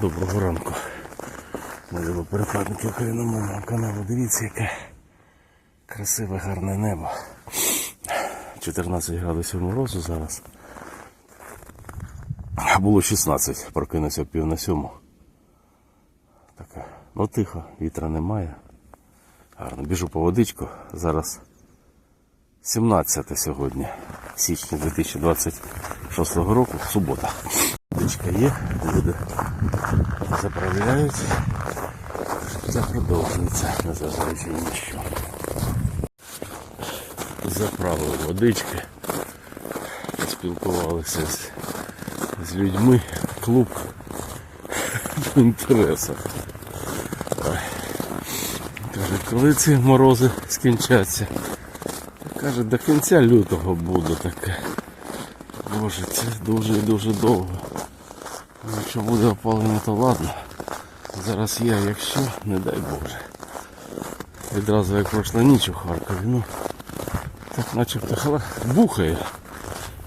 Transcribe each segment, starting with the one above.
Доброго ранку. Мої перепадники україномовного каналу. Дивіться, яке красиве гарне небо. 14 градусів морозу зараз. Було 16, прокинувся пів на сьому. Таке. Ну тихо, вітра немає. Гарно. Біжу по водичку. Зараз 17 сьогодні, січня 2026 року, субота. Водичка є, люди заправляють. Це продовжується, на що. Заправили водички, спілкувалися з, з людьми, клуб по інтересах. Каже, коли ці морози скінчаться? Каже, до кінця лютого буде таке. Боже, це дуже і дуже довго. Якщо буде опалення, то ладно. Зараз я, якщо, не дай Боже. Відразу як пройшла ніч у Харкові, ну так начебто бухає.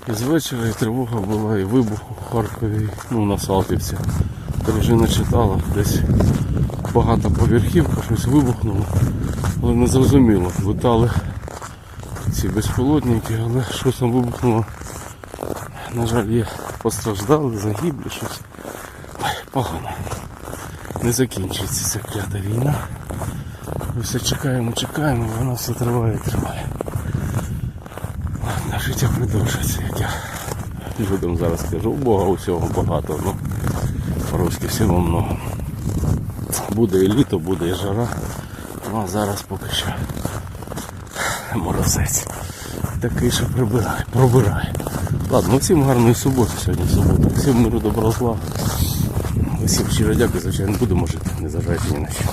І з вечора і тривога була, і вибух у Харкові, ну на Салтівці. Дружина читала, десь багатоповерхівка, щось вибухнуло, але не зрозуміло. Летали ці безпілотники, але щось там вибухнуло. На жаль, є постраждали, загиблі, щось. Погано. Не закінчується ця клята війна. Ми все чекаємо, чекаємо, вона все триває і триває. Ладно, життя продовжується, як я людям зараз кажу. У Бога усього багато, ну по-русски всього много. Буде і літо, буде і жара. Ну а зараз поки що морозець. Такий, що прибирає, пробирає. Ладно, всім гарної суботи сьогодні субота. Всім миру доброго зла. Всім щиро дякую, звичайно, будемо жити, не зажайте ні на що.